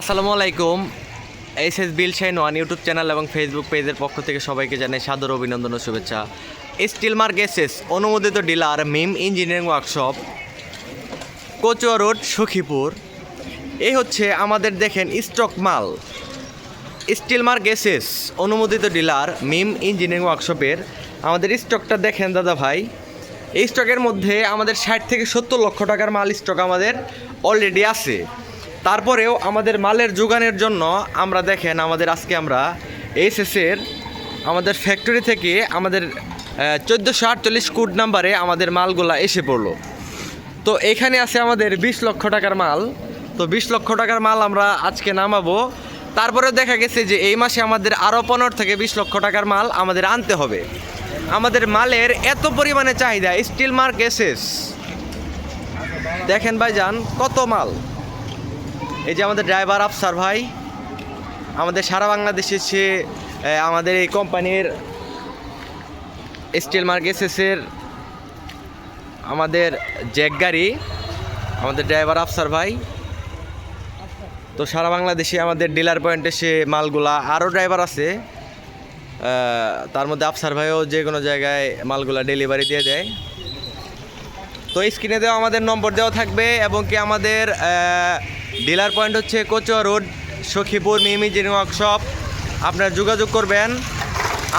আসসালামু আলাইকুম। S S bill shine one YouTube channel এবং ফেসবুক পেজের পক্ষ থেকে সবাইকে জানাই সাদর অভিনন্দন ও শুভেচ্ছা। স্টিল মার্ক এসএস, অনুমোদিত dealer, Mim engineering workshop, Kachua road, Sakhipur. এই হচ্ছে আমাদের দেখেন স্টক মাল। স্টিল মার্ক এসএস, অনুমোদিত ডিলার, মিম ইঞ্জিনিয়ারিং ওয়ার্কশপের। আমাদের স্টকটা দেখেন দাদা ভাই। এই স্টকের মধ্যে আমাদের ষাট থেকে সত্তর লক্ষ টাকার মাল স্টক আমাদের অলরেডি আছে। তারপরেও আমাদের মালের যোগানের জন্য আমরা দেখেন, আমাদের আজকে আমরা এসএসের আমাদের ফ্যাক্টরি থেকে আমাদের চোদ্দোশো আটচল্লিশ কোড নাম্বারে আমাদের মালগুলা এসে পড়ল। তো এখানে আছে আমাদের বিশ লক্ষ টাকার মাল। তো বিশ লক্ষ টাকার মাল আমরা আজকে নামাবো। তারপরে দেখা গেছে যে এই মাসে আমাদের আরও পনেরো থেকে বিশ লক্ষ টাকার মাল আমাদের আনতে হবে। আমাদের মালের এত পরিমাণে চাহিদা স্টিল মার্ক এসএস দেখেন ভাই যান কত মাল? এই যে আমাদের ড্রাইভার আফসার ভাই, আমাদের সারা বাংলাদেশে সে আমাদের এই কোম্পানির স্টিল মার্ক এসএসের আমাদের জ্যাক গাড়ি, আমাদের ড্রাইভার আফসার ভাই। তো সারা বাংলাদেশে আমাদের ডিলার পয়েন্টে সে মালগুলা আরও ড্রাইভার আছে। তার মধ্যে আফসার ভাইও যে কোনো জায়গায় মালগুলা ডেলিভারি দিয়ে দেয়। তো স্ক্রিনে দেওয়া আমাদের নম্বর দেওয়া থাকবে এবং কি আমাদের ডিলার পয়েন্ট হচ্ছে কোচুয়া রোড সখীপুর, মিমি জিনিং ওয়ার্কশপ আপনারা যোগাযোগ করবেন।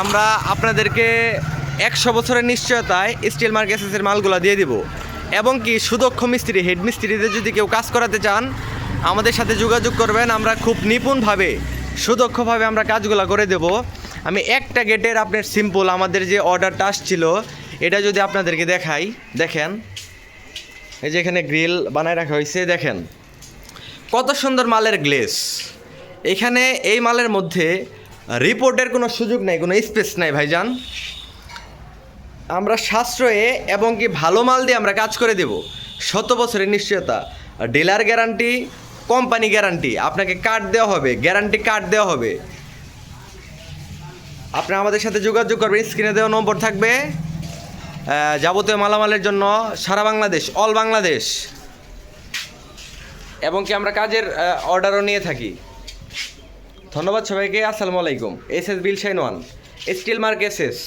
আমরা আপনাদেরকে একশো বছরের নিশ্চয়তায় স্টিল মার্কেসেসের মালগুলো দিয়ে দিব। এবং কি সুদক্ষ মিস্ত্রি হেড মিস্ত্রিদের যদি কেউ কাজ করাতে চান, আমাদের সাথে যোগাযোগ করবেন। আমরা খুব নিপুণভাবে, সুদক্ষভাবে আমরা কাজগুলো করে দেব। আমি একটা গেটের আপনার সিম্পল আমাদের যে অর্ডারটা আসছিল, এটা যদি আপনাদেরকে দেখাই, দেখেন। এই যে এখানে গ্রিল বানায় রাখা হয়েছে, দেখেন। কত সুন্দর মালের গ্লেস। এখানে এই মালের মধ্যে রিপোর্টের কোনো সুযোগ নাই, কোনো স্পেস নাই, ভাইজান। আমরা সাশ্রয়ে এবং কি ভালো মাল দিয়ে আমরা কাজ করে দেব। শত বছরের নিশ্চয়তা। ডিলার গ্যারান্টি, কোম্পানি গ্যারান্টি, আপনাকে কার্ড দেওয়া হবে, গ্যারান্টি কার্ড দেওয়া হবে। আপনি আমাদের সাথে যোগাযোগ করবেন, স্ক্রিনে দেওয়া নম্বর থাকবে। যাবতীয় মালামালের জন্য সারা বাংলাদেশ অল বাংলাদেশ। এবং কি আমরা কাজের অর্ডারও নিয়ে থাকি। ধন্যবাদ সবাইকে, আসসালামু আলাইকুম। S S bill shine one steel mark S S